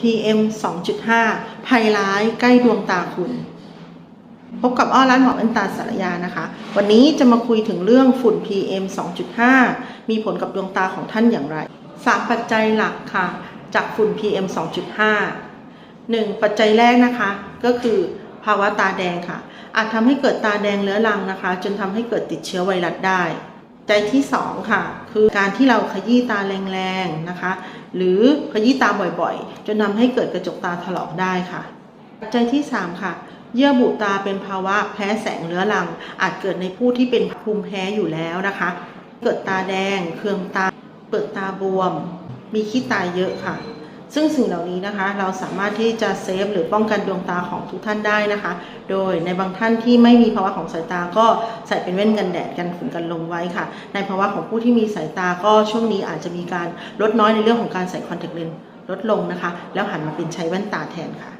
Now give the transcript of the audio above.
PM 2.5 ภัยร้ายใกล้ดวงตาคุณ พบกับอ้อร้านหมอแว่นตาสารยานะคะ วันนี้จะมาคุยถึงเรื่องฝุ่น PM 2.5 มีผลกับดวงตาของท่านอย่างไร 3 ปัจจัยหลักค่ะ จากฝุ่น PM 2.5 1. ปัจจัยแรกนะคะ ก็คือภาวะตาแดงค่ะ อาจทำให้เกิดตาแดงเรื้อรังนะคะ จนทำให้เกิดติดเชื้อไวรัสได้ ใจที่2ค่ะ คือการที่เราขยี้ตาแรงๆนะคะ หรือขยี้ตาบ่อยๆ จนทำให้เกิดกระจกตาถลอกได้ค่ะ ปัจจัยที่ 3 ค่ะ เยื่อบุตาเป็นภาวะแพ้แสงเรื้อรัง อาจเกิดในผู้ที่เป็นภูมิแพ้อยู่แล้วนะคะ เกิดตาแดง เคืองตา เปลือกตาบวม มีขี้ตาเยอะค่ะ ซึ่งสิ่งเหล่านี้นะคะเราสามารถที่จะเซฟหรือป้องกันดวงตาของทุกท่านได้นะคะ โดยในบางท่านที่ไม่มีภาวะของสายตาก็ใส่เป็นแว่นกันแดดกันฝุ่นกันลมไว้ค่ะ ในภาวะของผู้ที่มีสายตาก็ช่วงนี้อาจจะมีการลดน้อยในเรื่องของการใส่คอนแทคเลนส์ลดลงนะคะ แล้วหันมาเป็นใช้แว่นตาแทนค่ะ